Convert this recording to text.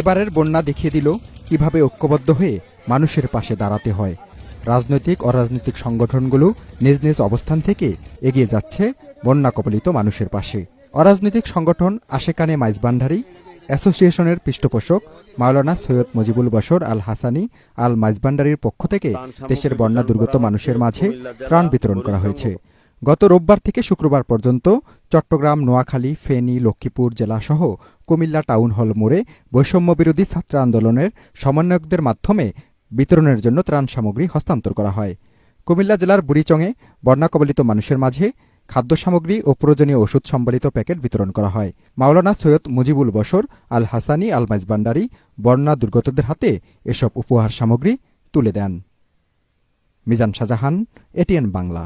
এবারের বন্যা দেখিয়ে দিল কীভাবে ঐক্যবদ্ধ হয়ে মানুষের পাশে দাঁড়াতে হয়। রাজনৈতিক, অরাজনৈতিক সংগঠনগুলো নিজ নিজ অবস্থান থেকে এগিয়ে যাচ্ছে বন্যা কবলিত মানুষের পাশে। অরাজনৈতিক সংগঠন আশেকানে মাইজবান্ডারি অ্যাসোসিয়েশনের পৃষ্ঠপোষক মাওলানা সৈয়দ মুজিবুল বশর আল হাসানি আল মাইজবান্ডারির পক্ষ থেকে দেশের বন্যা দুর্গত মানুষের মাঝে ত্রাণ বিতরণ করা হয়েছে। গত রোববার থেকে শুক্রবার পর্যন্ত চট্টগ্রাম, নোয়াখালী, ফেনী, লক্ষ্মীপুর জেলাসহ কুমিল্লা টাউন হল মোড়ে বৈষম্য বিরোধী ছাত্র আন্দোলনের সমন্বয়কদের মাধ্যমে বিতরণের জন্য ত্রাণ সামগ্রী হস্তান্তর করা হয়। কুমিল্লা জেলার বুড়িচংয়ে বন্যা কবলিত মানুষের মাঝে খাদ্য সামগ্রী ও প্রয়োজনীয় ওষুধ সম্বলিত প্যাকেট বিতরণ করা হয়। মাওলানা সৈয়দ মুজিবুল বশর আল হাসানি আল মাইজবান্ডারি বন্যা দুর্গতদের হাতে এসব উপহার সামগ্রী তুলে দেন। মিজান শাহজাহান, এটিএন বাংলা।